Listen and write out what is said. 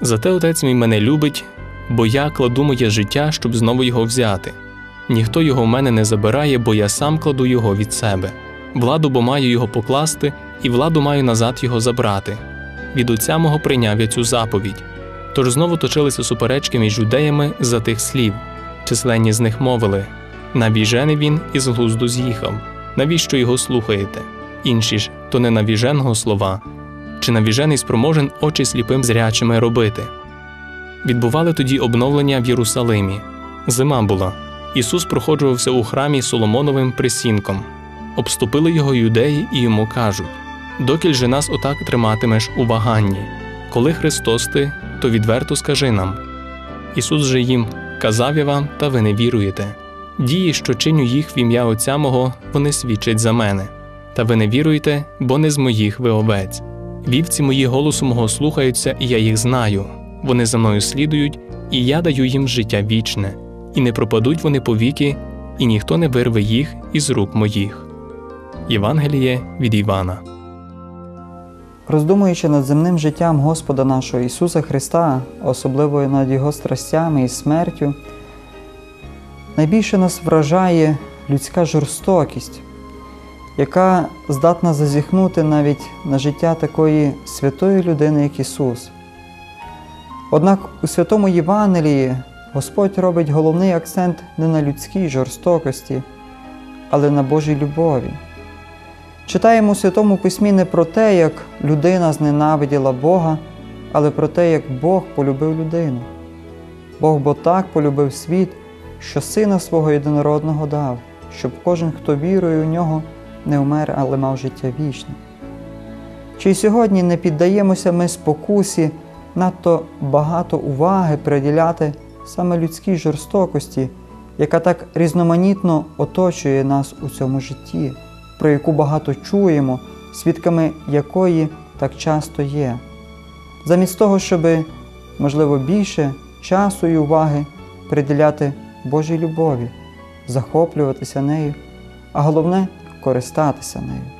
Зате отець мій мене любить, бо я кладу моє життя, щоб знову його взяти. Ніхто його в мене не забирає, бо я сам кладу його від себе. Владу, бо маю його покласти, і владу маю назад його забрати. Від отця мого прийняв я цю заповідь. Тож знову точилися суперечки між юдеями за тих слів. Численні з них мовили навіжений він і з глузду з'їхав. Навіщо його слухаєте? Інші ж то не навіженого слова, чи навіжений спроможен очі сліпим зрячими робити. Відбували тоді обновлення в Єрусалимі. Зима була. Ісус проходжувався у храмі Соломоновим присінком. Обступили його юдеї і йому кажуть: Докіль же нас отак триматимеш у ваганні. Коли Христос ти, то відверто скажи нам. Ісус же їм казав я вам, та ви не віруєте. Дії, що чиню їх в ім'я Отця мого, вони свідчать за мене. Та ви не віруєте, бо не з моїх ви овець. Вівці мої голосу мого слухаються, і я їх знаю. Вони за мною слідують, і я даю їм життя вічне, і не пропадуть вони повіки, і ніхто не вирве їх із рук моїх. Євангеліє від Івана. Роздумуючи над земним життям Господа нашого Ісуса Христа, особливо над Його страстями і смертю, найбільше нас вражає людська жорстокість, яка здатна зазіхнути навіть на життя такої святої людини, як Ісус. Однак у святому Євангелії Господь робить головний акцент не на людській жорстокості, але на Божій любові. Читаємо у Святому Письмі не про те, як людина зненавиділа Бога, але про те, як Бог полюбив людину. Бог бо так полюбив світ, що Сина свого єдинородного дав, щоб кожен, хто вірує у нього, не вмер, але мав життя вічне. Чи сьогодні не піддаємося ми спокусі надто багато уваги приділяти саме людській жорстокості, яка так різноманітно оточує нас у цьому житті? про яку багато чуємо, свідками якої так часто є. Замість того, щоб, можливо, більше часу і уваги приділяти Божій любові, захоплюватися нею, а головне користатися нею.